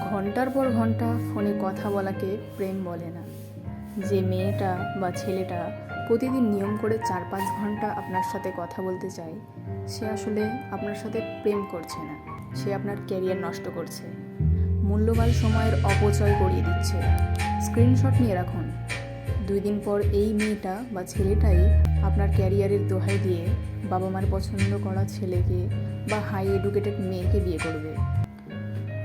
ঘণ্টার পর ঘণ্টা ফোনে কথা বলাকে প্রেম বলে না। যে মেয়েটা বা ছেলেটা প্রতিদিন নিয়ম করে চার পাঁচ ঘণ্টা আপনার সাথে কথা বলতে চায়, সে আসলে আপনার সাথে প্রেম করছে না। সে আপনার ক্যারিয়ার নষ্ট করছে। মূল্যবান সময়ের অপচয় করিয়ে দিচ্ছে। স্ক্রিনশট নিয়ে রাখুন। দুই দিন পর এই মেয়েটা বা ছেলেটাই আপনার ক্যারিয়ারের দোহাই দিয়ে বাবা মার পছন্দ করা ছেলেকে বা হাই এডুকেটেড মেয়েকে বিয়ে করবে।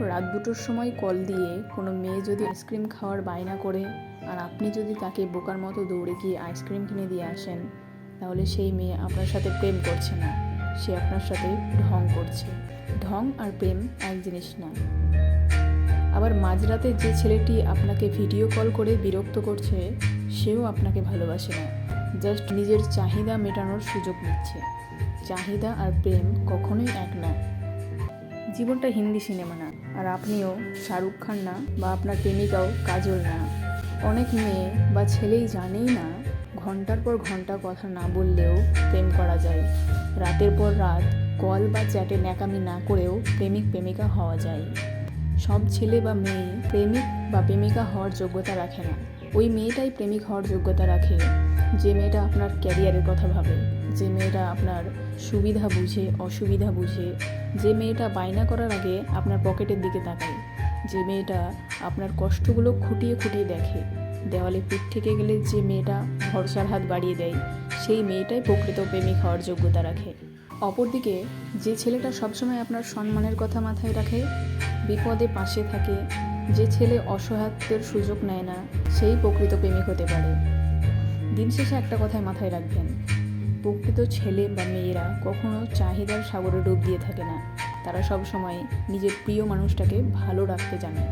রাত দুটোর সময় কল দিয়ে কোনো মেয়ে যদি আইসক্রিম খাওয়ার বায়না করে আর আপনি যদি তাকে বোকার মতো দৌড়ে গিয়ে আইসক্রিম কিনে দিয়ে আসেন, তাহলে সেই মেয়ে আপনার সাথে প্রেম করছে না। সে আপনার সাথে ঢং করছে। ঢং আর প্রেম এক জিনিস না আবার মাঝরাতে যে ছেলেটি আপনাকে ভিডিও কল করে বিরক্ত করছে, সেও আপনাকে ভালোবাসে না। জাস্ট নিজের চাহিদা মেটানোর সুযোগ নিচ্ছে। চাহিদা আর প্রেম কখনোই এক না জীবনটা হিন্দি সিনেমা না। আর আপনিও শাহরুখ খান না বা আপনার প্রেমিকাও কাজল না। অনেক মেয়ে বা ছেলেই জানেই না, ঘণ্টার পর ঘণ্টা কথা না বললেও প্রেম করা যায়। রাতের পর রাত কল বা চ্যাটে ন্যাকামি না করেও প্রেমিক প্রেমিকা হওয়া যায়। সব ছেলে বা মেয়ে প্রেমিক বা প্রেমিকা হওয়ার যোগ্যতা রাখে না। ওই মেয়েটাই প্রেমিক হওয়ার যোগ্যতা রাখে। যে মেয়েটা আপনার ক্যারিয়ারের কথা ভাবে, যে মেয়েটা আপনার সুবিধা বুঝে, অসুবিধা বুঝে, যে মেয়েটা বায়না করার আগে আপনার পকেটের দিকে তাকায়, যে মেয়েটা আপনার কষ্টগুলো খুঁটিয়ে খুঁটিয়ে দেখে, দেওয়ালে পিঠ থেকে গেলে যে মেয়েটা ভরসার হাত বাড়িয়ে দেয়, সেই মেয়েটাই প্রকৃত প্রেমিক হওয়ার যোগ্যতা রাখে। অপরদিকে, যে ছেলেটা সবসময় আপনার সম্মানের কথা মাথায় রাখে, বিপদে পাশে থাকে যে ছেলে অসহায়ত্বের সুযোগ নেয় না, সেই প্রকৃত প্রেমিক হতে পারে। দিন শেষে একটা কথায় মাথায় রাখবেন, প্রকৃত ছেলে বা মেয়েরা কখনো চাহিদার সাগরে ডুব দিয়ে থাকে না। তারা সব সময় নিজের প্রিয় মানুষটাকে ভালো রাখতে জানে।